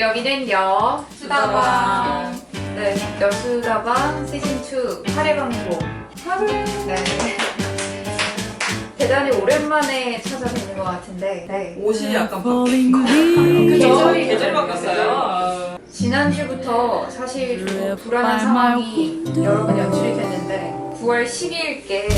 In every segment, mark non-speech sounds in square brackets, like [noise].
여기는 여 수다방. 네, 여수다방 시즌 2 8회 방송. 네. 대단히 오랜만에 찾아뵙는 것 같은데. 네. 옷이 약간 바뀐 거 같아요. 계절이 계절이 바뀌었어요. 지난주부터 사실 좀 불안한 상황이 여러 번 연출이 됐는데 9월 12일께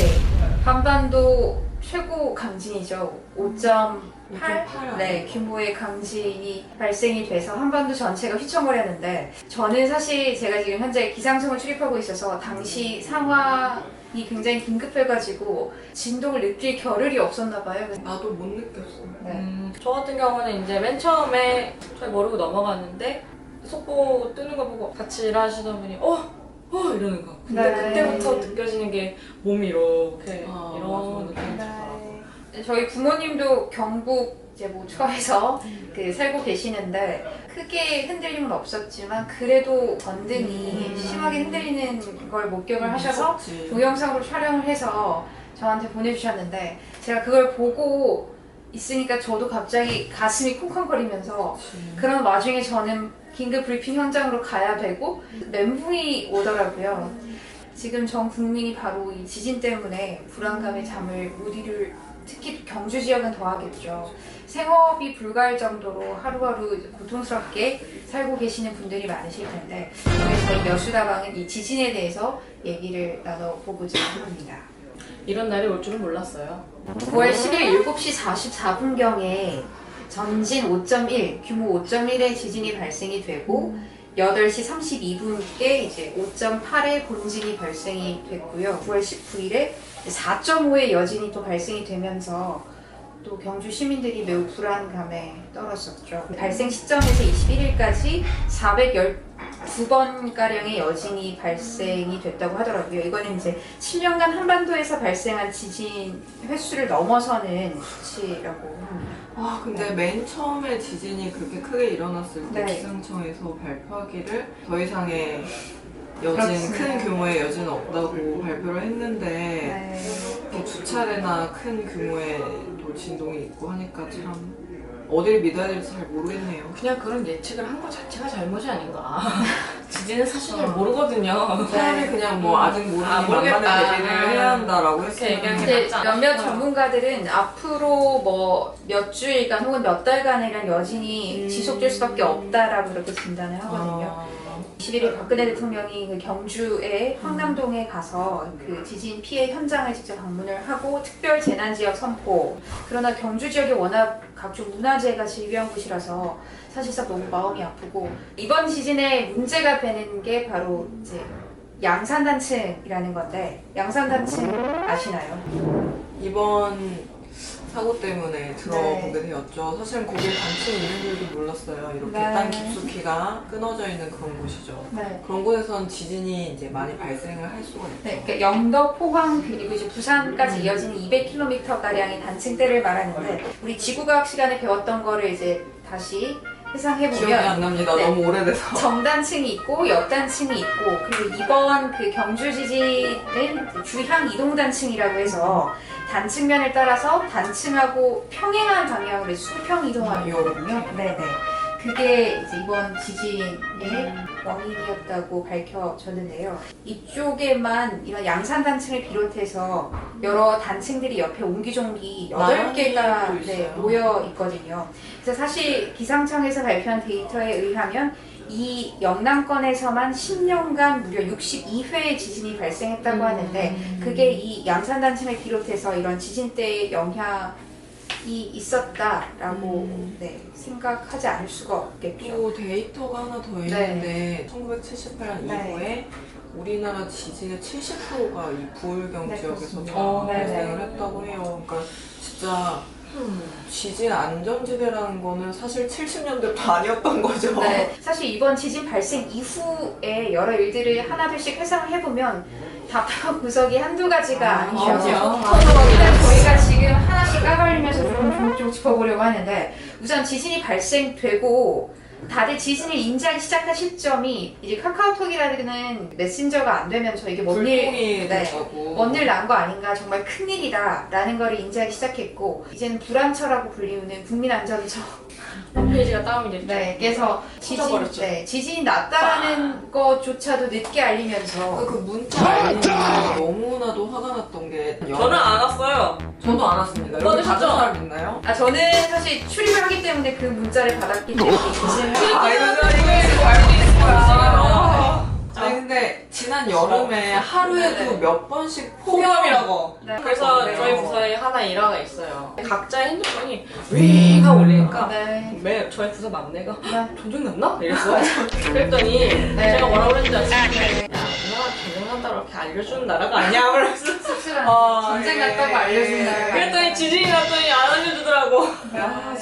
한반도 최고 강진이죠. 5.8 5.8. 네, 규모의 강진이 발생이 돼서 한반도 전체가 휘청거렸는데 저는 사실 제가 지금 현재 기상청을 출입하고 있어서 당시 상황이 굉장히 긴급해가지고 진동을 느낄 겨를이 없었나 봐요. 나도 못 느꼈어. 네. 음, 저 같은 경우는 이제 맨 처음에 잘 모르고 넘어갔는데 속보 뜨는 거 보고 같이 일하시던 분이 어? 어? 이러는 거 근데 네. 그때부터 느껴지는 게 몸이 이렇게 아, 이런. 느낌이 들더라고요 네. 저희 부모님도 경북 이제 모처에서 그 살고 계시는데 크게 흔들림은 없었지만 그래도 건등이 음. 심하게 흔들리는 걸 목격을 하셔서 무섭지. 동영상으로 촬영을 해서 저한테 보내주셨는데 제가 그걸 보고 있으니까 저도 갑자기 가슴이 쿵쾅거리면서. 그런 와중에 저는 긴급 브리핑 현장으로 가야 되고 멘붕이 오더라고요. 지금 전 국민이 바로 이 지진 때문에 불안감에 잠을 못 이룰 특히 경주 지역은 더하겠죠. 생업이 불가할 정도로 하루하루 고통스럽게 살고 계시는 분들이 많으실 텐데 오늘 저희 여수다방은 이 지진에 대해서 얘기를 나눠보고자 합니다. 이런 날이 올 줄은 몰랐어요 9월 10일 7시 44분경에 전진 5.1, 규모 5.1의 지진이 발생이 되고 8시 32분께 이제 5.8의 본진이 발생이 됐고요. 9월 19일에 4.5의 여진이 또 발생이 되면서 또 경주 시민들이 매우 불안감에 떨었었죠. 발생 시점에서 21일까지 412번가량의 여진이 발생이 됐다고 하더라고요. 이거는 이제 7년간 한반도에서 발생한 지진 횟수를 넘어서는 수치라고 합니다. 아 근데 맨 처음에 지진이 그렇게 크게 일어났을 때 네. 기상청에서 발표하기를 더 이상의 여진 그렇습니다. 큰 규모의 여진은 없다고 발표를 했는데 네. 또두 차례나 큰 규모의 또 진동이 있고 하니까 참 어딜 믿어야 될지 잘 모르겠네요. 그냥 그런 예측을 한 것 자체가 잘못이 아닌가 [laughs] 지진은 사실 잘 어. 모르거든요 차라리 그냥 뭐 아직 모르니 아, 모르겠다. 만만한 대비를 해야 한다라고 그렇게 했으면 얘기하는 게 않을까 몇몇. 전문가들은 앞으로 뭐 몇 주일간 혹은 몇 달간에 이런 여진이 음. 지속될 수밖에 없다라고 그렇게 진단을 하거든요. 아, 21일 박근혜 대통령이 그 경주의 황남동에 가서 그 지진 피해 현장을 직접 방문을 하고 특별 재난 지역 선포. 그러나 경주 지역이 워낙 각종 문화재가 질비한 곳이라서 사실상 너무 마음이 아프고 이번 지진에 문제가 되는 게 바로 이제 양산단층이라는 건데 양산단층 아시나요? 이번 사고 때문에 들어보게 네. 되었죠. 사실은 거기에 단층이 있는 줄도 몰랐어요. 이렇게 네. 땅 깊숙이가 끊어져 있는 그런 곳이죠. 네. 그런 곳에선 지진이 이제 많이 발생을 할 수가 있죠. 네, 그러니까 영덕, 포항 그리고 이제 부산까지 이어지는 200km 가량의 단층대를 말하는데 우리 지구과학 시간에 배웠던 거를 이제 다시 회상해 기억이 안 납니다. 네. 너무 오래돼서. [laughs] 정단층이 있고 역단층이 있고 그리고 이번 그 경주 지진은 그 주향 이동 단층이라고 해서 단층면을 따라서 단층하고 평행한 방향으로 수평 이동하는 거거든요. 네네. 그게 이제 이번 지진의 원인이었다고 밝혀졌는데요. 이쪽에만 이런 양산 단층을 비롯해서 여러 단층들이 옆에 옹기종기 8개가 또 네, 있어요. 모여 있거든요. 그래서 사실 기상청에서 발표한 데이터에 의하면 이 영남권에서만 10년간 무려 62회의 지진이 발생했다고 음. 하는데 그게 이 양산단층을 비롯해서 이런 지진 때의 영향 이 있었다라고 음. 네, 생각하지 않을 수가 없겠죠. 또 데이터가 하나 더 있는데 1978년 네. 이후에 우리나라 지진의 70%가 이 부울경 네, 지역에서. 다 어, 네, 발생을 네. 했다고 해요. 그러니까 진짜 음. 지진 안전지대라는 거는 사실 70년대도 [laughs] 아니었던 거죠. 네, 사실 이번 지진 발생 이후에 여러 일들을 하나둘씩 회상을 해보면 답답한 구석이 한두 가지가 아, 아니죠. 맞아요. 일단 저희가 지금 하나씩 까발리면서 좀, 좀, 좀 짚어보려고 하는데 우선 지진이 발생되고 다들 지진을 인지하기 시작한 시점이 이제 카카오톡이라는 메신저가 안 되면서 이게 뭔 일, 불통이 네. 된 거고. 뭔일 난 거 아닌가 정말 큰일이다라는 걸 인지하기 시작했고 이제는 불안처라고 불리우는 국민안전처 홈페이지가 다운이 됐죠. 네, 그래서 지진, 터져버렸죠. 네, 지진이 났다는 것조차도 늦게 알리면서 그 문자 알림이 너무나도 화가 났던 게 저는 안 왔어요. 저도 안 왔습니다. 여기 다른 진짜? 사람 있나요? 아 저는 사실 출입을 하기 때문에 그 문자를 받았기 때문에 지진을 아 이거 이거 이거 알고 있을 거야. 아. 아니 근데 지난 여름에 하루에도 네네. 몇 번씩 폭염이라고. 네. 그래서 네. 저희 부서에 하나 일화가 있어요. 각자의 핸드폰이 윙 하고 울리니까 네. 매 저희 부서 막내가 네. 전쟁 났나? 이랬어. 그랬더니 네. 제가 뭐라고 그랬는지 아시죠? 야, 누나가 전쟁 난다고 이렇게 알려주는 나라가 아니야. [laughs] 그래서 씁쓸한 아, [laughs] 전쟁 예. 났다고 알려준 나라가 그랬더니 지진이 났더니 안 알려주더라고.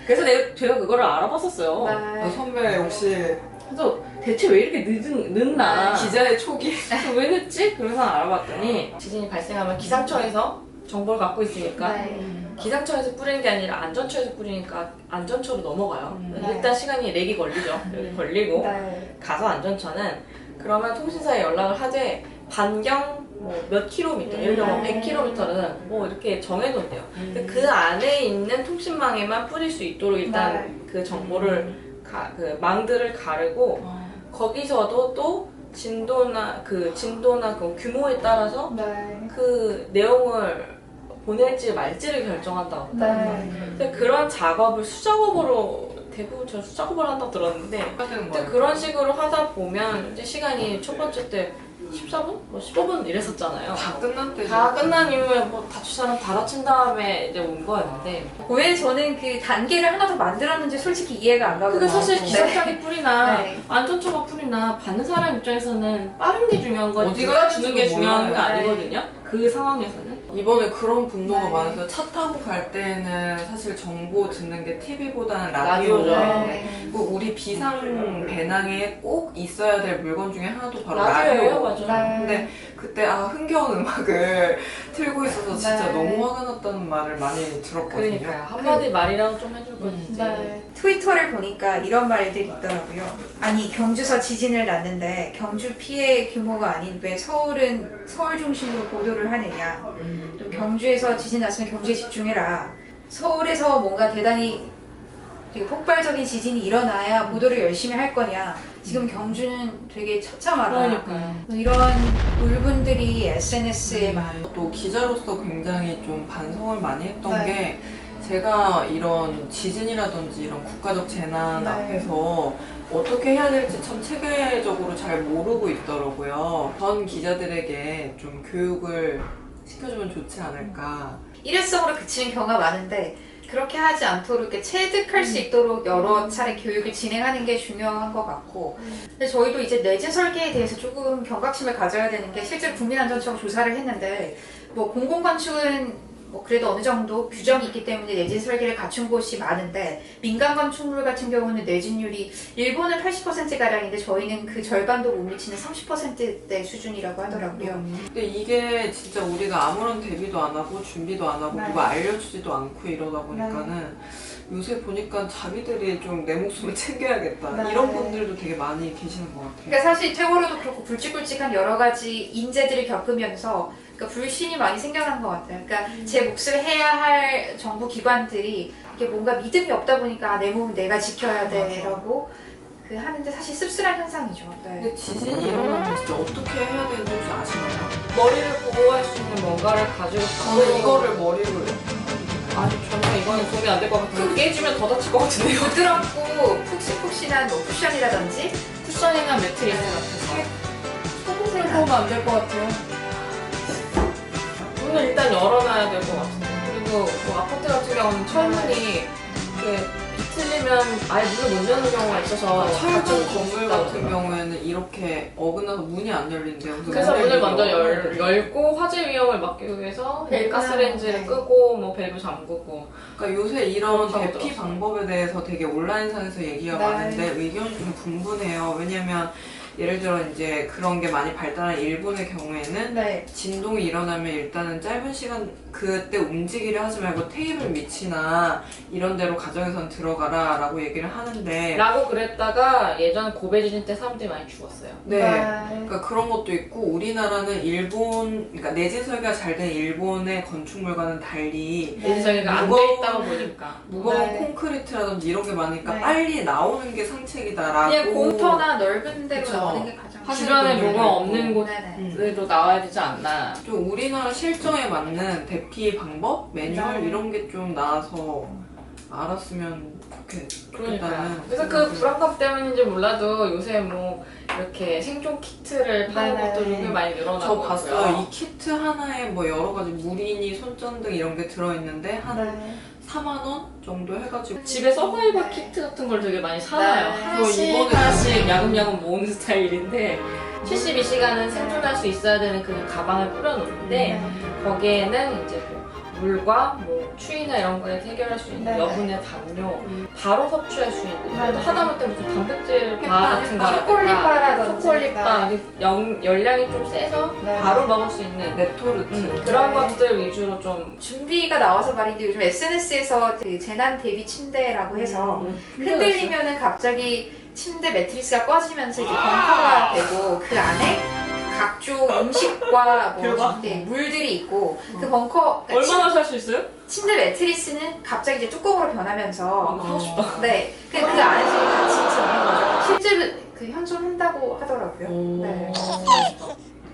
그래서 내가 제가 그거를 알아봤었어요. 아, 네. 선배 역시 그래서 대체 왜 이렇게 늦은, 늦나? 기자의 초기. 그래서 왜 늦지? 그래서 알아봤더니 지진이 발생하면 기상청에서 정보를 갖고 있으니까 네. 기상청에서 뿌리는 게 아니라 안전처에서 뿌리니까 안전처로 넘어가요. 음. 일단 시간이 렉이 걸리죠. 걸리고 네. 가서 안전처는 그러면 통신사에 연락을 하되 반경 뭐 몇 킬로미터, 예를 들어 뭐 음. 100킬로미터는 뭐 이렇게 정해놓대요. 음. 그 안에 있는 통신망에만 뿌릴 수 있도록 일단 네. 그 정보를 가, 그 망들을 가르고 아, 거기서도 또 진도나 그 진도나 그 규모에 따라서 네. 그 내용을 보낼지 말지를 결정한다고. 네. 근데 그런 작업을 수작업으로 대부분 저 수작업을 한다고 들었는데 근데. 그런 식으로 하다 보면 이제 시간이 첫 번째 때 14분? 뭐 15분 이랬었잖아요. 다 끝났대. 다 끝난 이후에 뭐 다칠 사람 다 다친 다음에 이제 온 거였는데 왜 저는 그 단계를 하나 더 만들었는지 솔직히 이해가 안 가거든요. 그게 사실 네. 기상청이 뿌리나 네. 안전처가 뿌리나 받는 사람 입장에서는 빠른 게 중요한 거지 어디가 주는 게 중요한 게 몰라요. 아니거든요. 그 상황에서는 이번에 그런 분노가 네. 많아서 차 타고 갈 때는 사실 정보 듣는 게 TV보다는 라디오죠. 라디오죠. 네. 그리고 우리 비상 배낭에 꼭 있어야 될 물건 중에 하나도 바로 라디오예요, 라디 오. 맞아. 네. 근데 그때 아 흥겨운 음악을 틀고 있어서 진짜 네. 너무 화가 났다는 말을 많이 들었거든요. 그러니까요. 한마디 말이라도 좀 해줄 거지. 네. 트위터를 보니까 이런 말들이 있더라고요. 아니 경주서 지진을 났는데 경주 피해 규모가 아닌 왜 서울은 서울 중심으로 보도를 하느냐. 좀 경주에서 지진 났으면 경주에 집중해라. 서울에서 뭔가 대단히 되게 폭발적인 지진이 일어나야 보도를 열심히 할 거냐. 지금 경주는 되게 처참하다. 그러니까요. 이런 울분들이 SNS에 많. 또 기자로서 굉장히 좀 반성을 많이 했던 네. 게 제가 이런 지진이라든지 이런 국가적 재난 네. 앞에서 어떻게 해야 될지 참 체계적으로 잘 모르고 있더라고요. 전 기자들에게 좀 교육을 시켜주면 좋지 않을까. 일회성으로 그치는 경우가 많은데 그렇게 하지 않도록 이렇게 체득할 수 있도록 여러 차례 교육을 진행하는 게 중요한 것 같고. 근데 저희도 이제 내재 설계에 대해서 조금 경각심을 가져야 되는 게 실제 국민안전처가 조사를 했는데 뭐 공공건축은 뭐 그래도 어느 정도 규정이 있기 때문에 내진 설계를 갖춘 곳이 많은데 민간 건축물 같은 경우는 내진율이 일본은 80%가량인데 저희는 그 절반도 못 미치는 30%대 수준이라고 하더라고요. 근데 이게 진짜 우리가 아무런 대비도 안 하고 준비도 안 하고 네. 누가 알려주지도 않고 이러다 보니까는 요새 보니까 자기들이 좀 내 목숨을 [laughs] 챙겨야겠다 네. 이런 분들도 되게 많이 계시는 것 같아요. 그러니까 사실 세월호도 그렇고 굵직굵직한 여러 가지 인재들을 겪으면서 그러니까 불신이 많이 생겨난 것 같아요. 그러니까 제 몫을 해야 할 정부 기관들이 이게 뭔가 믿음이 없다 보니까 아, 내 몸은 내가 지켜야 돼라고 그 하는데 사실 씁쓸한 현상이죠. 네. 근데 지진이 일어나면 진짜 어떻게 해야 되는지 혹시 아시나요? 머리를 보호할 수 있는 뭔가를 가지고 저는 이거를 머리로 아니 전혀 이거는 도움이 안 될 것 같아요. 깨지면 더 다칠 것 같은데요. 부드럽고 푹신푹신한 뭐 쿠션이라든지 쿠션이나 매트리스 같은 소금을 거. 도움 안될 것 같아요. 문을 일단 열어놔야 될 것 같아요. 그리고 뭐 아파트 같은 경우는 철문이 이렇게 비틀리면 아예 문을 못 여는 경우가 있어서 철근 닫혀서 건물 있다고 같은 경우에는 이렇게 어긋나서 문이 안 열린대요. 그래서 문을 먼저 열, 열. 열고 화재 위험을 막기 위해서 네. 가스레인지를 네. 끄고 뭐 밸브 잠그고 그러니까 요새 이런 그렇다고 대피. 방법에 대해서 되게 온라인상에서 얘기가 네. 많은데 의견이 좀 분분해요. 왜냐면 예를 들어 이제 그런 게 많이 발달한 일본의 경우에는 네. 진동이 일어나면 일단은 짧은 시간 그때 움직이려 하지 말고 테이블 밑이나 이런 데로 가정에선 들어가라 라고 얘기를 하는데 라고 그랬다가 예전 고베 지진 때 사람들이 많이 죽었어요. 네. 그러니까 그런 것도 있고 우리나라는 일본 그러니까 내진 설계가 잘 된 일본의 건축물과는 달리 네. 예전에가 안돼 무거운- 있다 보니까. 무거운 네. 콘크리트라든지 이런 게 많으니까 네. 빨리 나오는 게 상책이다라고 그냥 공터나 넓은 데로. 나오는 게 가장 하시는 주변에 분들도 뭐가. 없는 네네. 음. 곳으로 나와야 되지 않나. 좀 우리나라 실정에 맞는 대피 방법, 매뉴얼 네. 이런 게 좀 나와서 알았으면 좋겠. 좋겠다는 그래서 그 불안감 때문인지 몰라도 요새 뭐 이렇게 생존 키트를 파는 네네. 것도 꽤 많이 늘어나고 저. 봤어요. 이 키트 하나에 뭐 여러 가지 물이니 손전등 이런 게 들어있는데 한 네. 4만 원 정도 해가지고 집에 서바이벌 네. 키트 같은 걸 되게 많이 사놔요. 네. 하나씩 이번에 하나씩 야금야금 모으는 스타일인데 72시간은 생존할 수 있어야 되는 그 가방을 뿌려놓는데 네. 거기에는 이제 뭐 물과 뭐 추위나 이런 거에 해결할 수 있는 네. 여분의 담요, 음. 바로 섭취할 수 있는 네. 또 하다못해 무슨 단백질 바 같은 거 초콜릿바라든지. 초콜릿바 영, 열량이 좀 세서 네. 바로 먹을 수 있는 레토르트 음, 그런 네. 것들 위주로 좀 준비가 나와서 말인데 요즘 SNS에서 그 재난 대비 침대라고 해서 음, 흔들리면은 갑자기 침대 매트리스가 꺼지면서 이제 벙커가 되고 그 안에 각종 음식과 [laughs] 뭐 대박. 네, 물들이 있고 그 벙커 그러니까 얼마나 살 수 있어요? 침, 침대 매트리스는 갑자기 이제 뚜껑으로 변하면서 하고 싶다. 네, 그, 그 안에서 같이 거죠. 실제로 그 현존한다고 하더라고요. 오. 네.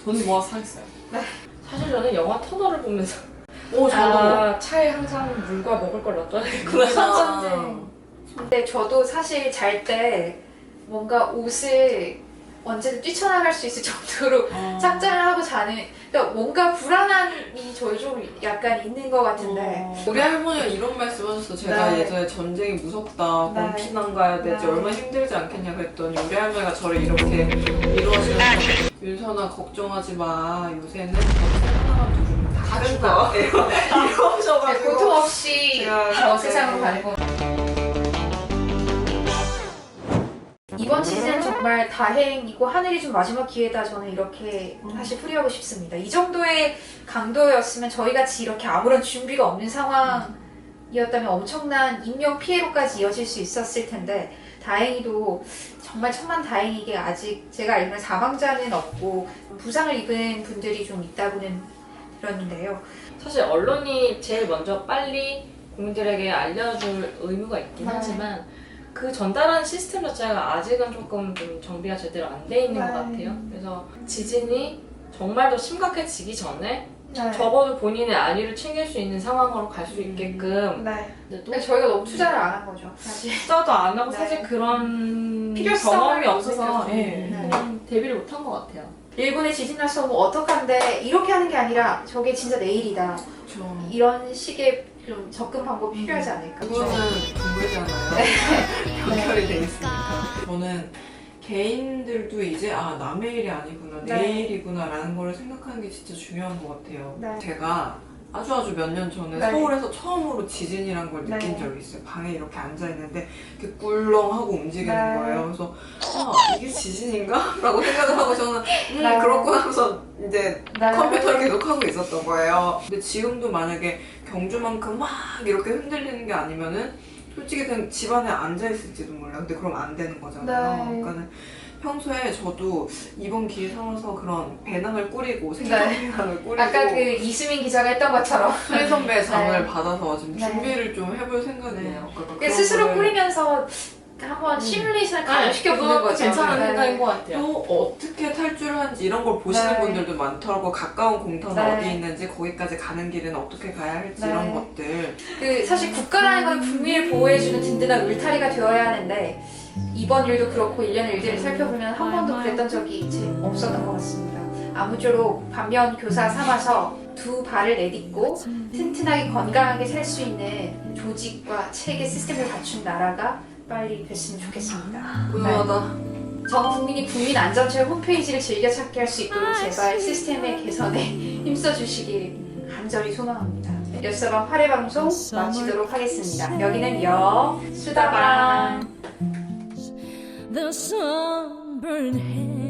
돈 모아서 사겠어요. 네. 사실 저는 영화 터널을 보면서 오 아, 차에 항상 물과 먹을 걸 놔둬야겠구나. 아. 근데 저도 사실 잘 때 뭔가 옷을 언제든 뛰쳐나갈 수 있을 정도로 아. 착장을 하고 자는 그러니까 뭔가 불안함이 저희 좀 약간 있는 것 같은데 어. 우리 할머니가 이런 말씀 하셨어. 제가 네. 예전에 전쟁이 무섭다, 네. 그럼 피난 가야 되지, 네. 얼마나 힘들지 않겠냐 그랬더니 우리 할머니가 저를 이렇게 위로하시면서 윤선아 걱정하지 마. 요새는 다 죽어. [laughs] 이러셔가지고 고통 없이 제가 저 그때- 세상으로 가는 거. 이번 시즌 정말 다행이고 하늘이 좀 마지막 기회다 저는 이렇게 사실 풀이하고 싶습니다. 이 정도의 강도였으면 저희 같이 이렇게 아무런 준비가 없는 상황이었다면 엄청난 인명 피해로까지 이어질 수 있었을 텐데 다행히도 정말 천만 다행이게 아직 제가 알기로는 사망자는 없고 부상을 입은 분들이 좀 있다고는 들었는데요. 사실 언론이 제일 먼저 빨리 국민들에게 알려줄 의무가 있긴 네. 하지만 그 전달하는 시스템 자체가 아직은 조금 좀 정비가 제대로 안 돼 있는 것 네. 같아요. 그래서 지진이 정말 더 심각해지기 전에 네. 적어도 본인의 안위를 챙길 수 있는 상황으로 갈 수 있게끔 네. 근데 또 근데 저희가 너무 투자를 안 한 거죠, 사실. 투자도 안 하고 네. 사실 그런 필요성을 경험이 못 없어서. 예, 네. 대비를 못 한 것 같아요. 일본에 지진 나서 뭐 어떡한데 이렇게 하는 게 아니라 저게 진짜 내일이다. 저 이런 식의 좀 접근 방법이 필요하지 않을까. 그거는 동물이잖아요. [laughs] 연결이 돼 있으니까. 저는 개인들도 이제 아 남의 일이 아니구나 내 네. 일이구나라는 걸 생각하는 게 진짜 중요한 것 같아요. 네. 제가 아주 아주 몇 년 전에 네. 서울에서 처음으로 지진이란 걸 느낀 네. 적이 있어요. 방에 이렇게 앉아 있는데 이렇게 꿀렁하고 움직이는 네. 거예요. 그래서 아 이게 지진인가? [laughs] 라고 생각을 하고 저는 음 네. 그렇구나 하면서 이제 네. 컴퓨터를 계속 하고 있었던 거예요. 근데 지금도 만약에 경주만큼 막 이렇게 흔들리는 게 아니면은 솔직히 그냥 집안에 앉아 있을지도 몰라. 근데 그럼 안 되는 거잖아요. 네. 그러니까는 평소에 저도 이번 기회 삼아서 그런 배낭을 꾸리고 네. 생각 배낭을 꾸리고 아까 그 이수민 기자가 했던 것처럼 [laughs] 수혜 선배의 장을 네. 받아서 지금 네. 준비를 좀 해볼 생각이에요. 그러니까 그 그런 스스로 거를 꾸리면서 한번 시뮬레이션을 가능시켜 보는 그것도 거죠. 괜찮은 네. 생각인 것 같아요. 또 어떻게 탈출을 하는지 이런 걸 보시는 네. 분들도 많더라고 가까운 공터는 네. 어디 있는지 거기까지 가는 길은 어떻게 가야 할지 네. 이런 것들 그 사실 국가라는 건 국민을 보호해주는 든든한 울타리가 되어야 하는데 이번 일도 그렇고 일련의 일들을 살펴보면 한 번도 그랬던 적이 이제 없었던 것 같습니다. 아무쪼록 반면 교사 삼아서 두 발을 내딛고 튼튼하게 건강하게 살 수 있는 조직과 체계 시스템을 갖춘 나라가 빨리 됐으면 좋겠습니다. 무능하다. 전 국민이 국민 안전처 홈페이지를 즐겨 찾게 할 수 있도록 제발 시스템의 개선에 [laughs] 힘써 주시길 간절히 소망합니다. 여사방 8회 방송 마치도록 하겠습니다. 여기는 여 수다방. the sunburned head